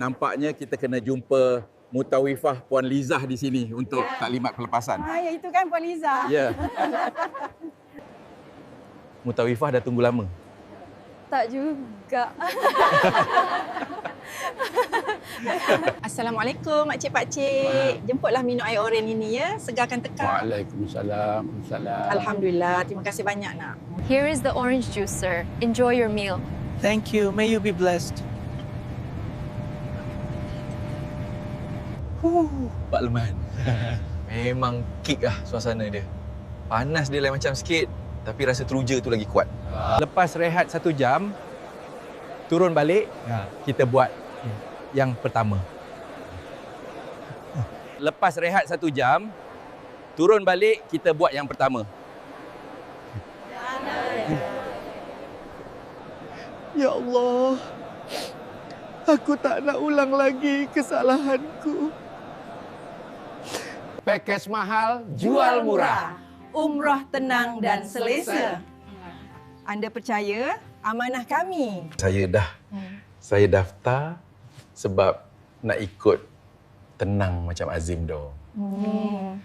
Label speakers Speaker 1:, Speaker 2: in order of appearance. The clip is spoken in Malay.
Speaker 1: Nampaknya kita kena jumpa Mutawifah Puan Lizah di sini untuk taklimat pelepasan.
Speaker 2: Ah, ya itu kan Puan Liza.
Speaker 1: Ya. Mutawifah dah tunggu lama.
Speaker 2: Tak juga. Assalamualaikum makcik pakcik. Jemputlah minum air oren ini ya. Segarkan tekak.
Speaker 3: Waalaikumsalam. Waalaikumsalam.
Speaker 2: Alhamdulillah. Terima kasih banyak nak.
Speaker 4: Here is the orange juice, sir. Enjoy your meal.
Speaker 5: Thank you. May you be blessed.
Speaker 6: Pak Leman. Memang kick lah suasana dia. Panas dia lain macam sikit. Tapi rasa teruja tu lagi kuat.
Speaker 7: Lepas rehat satu jam, turun balik, kita buat yang pertama. Lepas rehat satu jam, turun balik, kita buat yang pertama.
Speaker 5: Ya Allah. Aku tak nak ulang lagi kesalahanku.
Speaker 3: Package mahal, jual murah.
Speaker 2: Umrah tenang dan selesa. Anda percaya amanah kami.
Speaker 1: Saya dah saya daftar sebab nak ikut tenang macam Azim doh.
Speaker 2: Hmm.